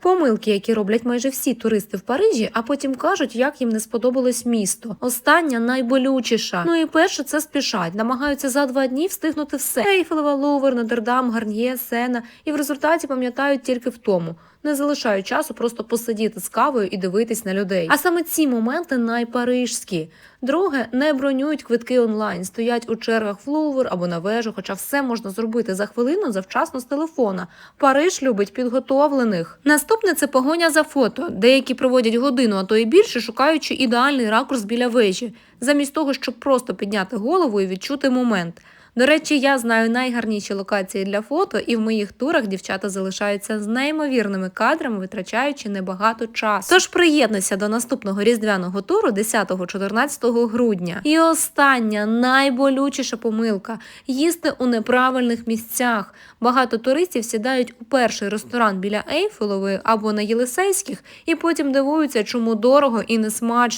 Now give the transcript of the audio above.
Помилки, які роблять майже всі туристи в Парижі, а потім кажуть, як їм не сподобалось місто. Остання найболючіша. Ну і перше, це спішать, намагаються за два дні встигнути все. Ейфелева, Лувр, Нотр-Дам, Гарньє, Сена, і в результаті пам'ятають тільки в тому. Не залишають часу просто посидіти з кавою і дивитись на людей. А саме ці моменти найпарижські. Друге, не бронюють квитки онлайн, стоять у чергах в Лувр або на вежу, хоча все можна зробити за хвилину завчасно з телефона. Париж любить підготовлених. Наступне це погоня за фото. Деякі проводять годину, а то і більше, шукаючи ідеальний ракурс біля вежі, замість того, щоб просто підняти голову і відчути момент. До речі, я знаю найгарніші локації для фото, і в моїх турах дівчата залишаються з неймовірними кадрами, витрачаючи небагато часу. Тож приєднуйся до наступного різдвяного туру 10-14 грудня. І остання найболючіша помилка їсти у неправильних місцях. Багато туристів сідають у перший ресторан біля Ейфелової або на Єлисейських, і потім дивуються, чому дорого і не смачно.